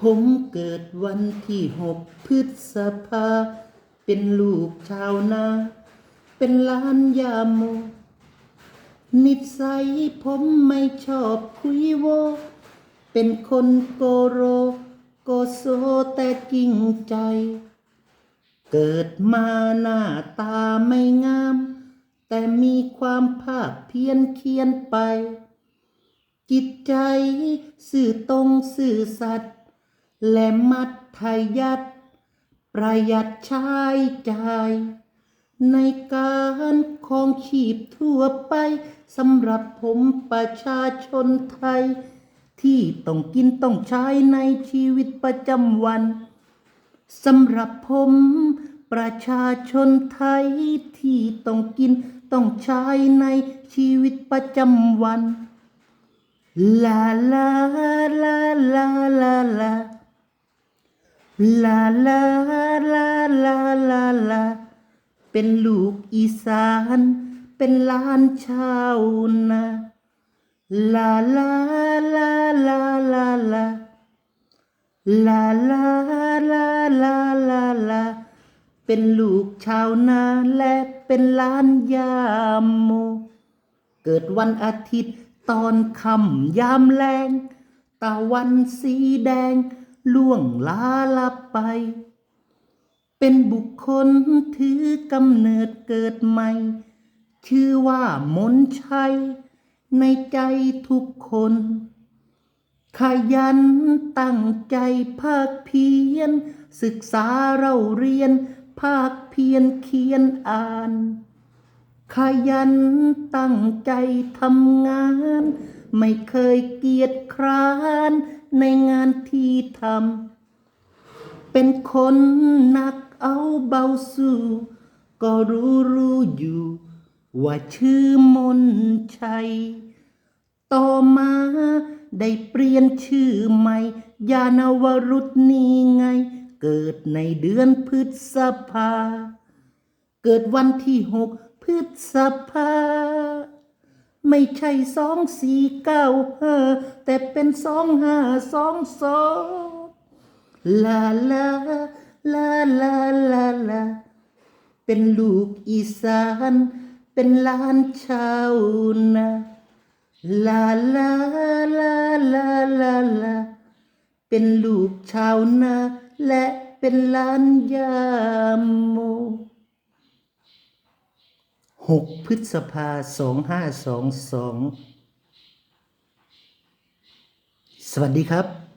ผมเกิดวันที่หกพฤษภา เป็นลูกชาวนา เป็นล้านยาโม นิสัยผมไม่ชอบคุยโว เป็นคนโกโร โกโซแต่จริงใจ เกิดมาหน้าตาไม่งาม แต่มีความภาคเพียนเขียนไป จิตใจสื่อตรงสื่อสัตย์ และมัดทายัดประหยัดใช้จ่าย ในการของชีพทั่วไปสำหรับผมประชาชนไทย ที่ต้องกินต้องใช้ในชีวิตประจำวันสำหรับผมประชาชนไทยที่ต้องกินต้องใช้ในชีวิตประจำวัน ลาลาลาลาลาลา ลาลาลาลาลาลา เป็นลูกอีสาน เป็นหลานชาวนาลาลาลาลาลาลาลาลาลาลาลาลา เป็นลูกชาวนาและเป็นล้านยามโม เกิดวันอาทิตย์ตอนค่ำยามแรงตะวันสีแดง ล่วงลาลับไป เป็นบุคคลถือกำเนิดเกิดใหม่ ชื่อว่ามนชัย ในใจทุกคน ขยันตั้งใจภาคเพียร ศึกษาเราเรียน ภาคเพียรเขียนอ่าน ขยันตั้งใจทำงาน ไม่เคยเกียจคร้านในงานที่ทำ เป็นคนหนักเอาเบาสู่ก็รู้รู้อยู่ ว่าชื่อมนชัย ต่อมาได้เปลี่ยนชื่อใหม่ ยานวรุษนี้ไง เกิดในเดือนพฤษภา เกิดวันที่หกพฤษภา ไม่ใช่สองสี่เก้าห้าแต่เป็นสองห้าสองสองลาลาลาลาลาลาเป็นลูกอีสาน เป็นหลานชาวนาลาลาลาลาลาลาเป็นลูกชาวนาและเป็นหลานยามโม หกพฤษภาสองห้าสองสอง สวัสดีครับ